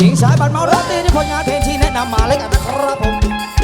สิงสายบันเมาดนตรีที่ผลงานเพลงที่แนะนำมาเลยกันนะครับผม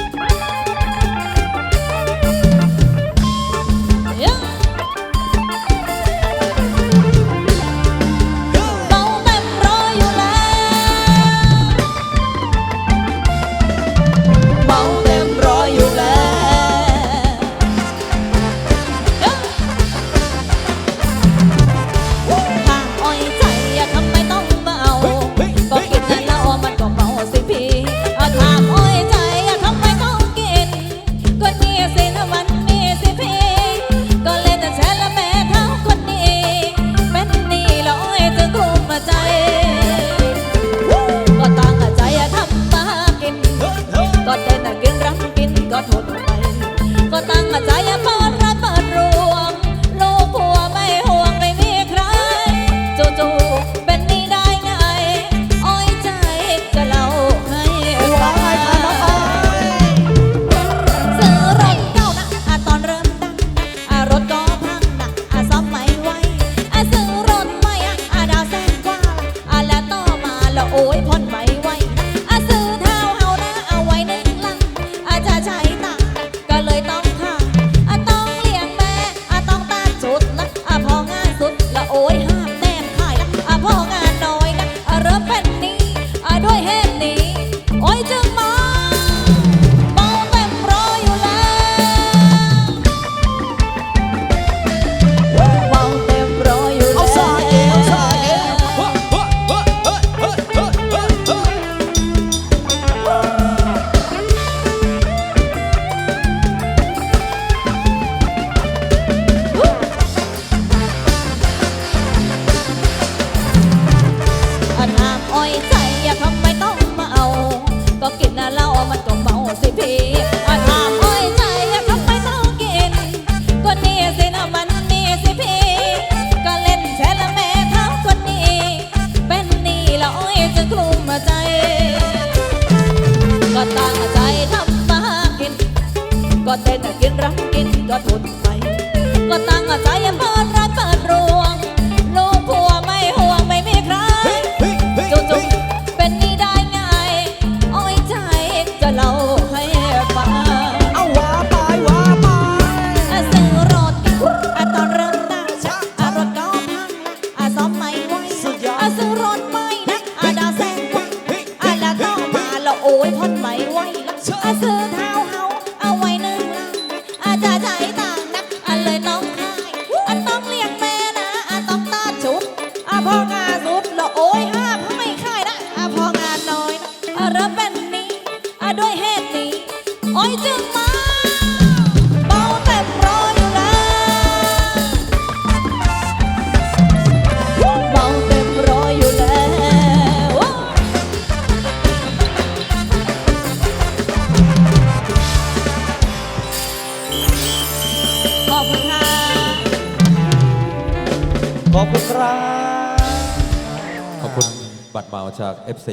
บ่กินนะเหล้ามันก็เมาสิพี่อ้อาหอมอ้อยใจเพราไปต้องกินก็นี่สินะมันนี่สิพี่ก็เล่นแชร์ละแม่เขาคนนี้ เป็นนี่ละอ้อยจะงกลุ่มใจ ก็ตั้งใจทำมากิน ก็เต้นกินรำกินก็ทุ่ดไป ก็ตั้งใจ โอ้ยทนไม่ไหวอาซื้อเท้าเฮาเอาไว้หนึ่งลังอาจะใจต่างนักอันเลยต้องคายอันต้องเรียกแม่นะอันต้องตาจุบอาพองานสุดละโอ้ยห้าพะไม่คายนะอาพองานน้อยอาเริ่มเป็นนี้อาด้วยเหตุนี้โอ้ยจึงมา ขอบคุณครับ ขอบคุณบัตรเมาจาก FC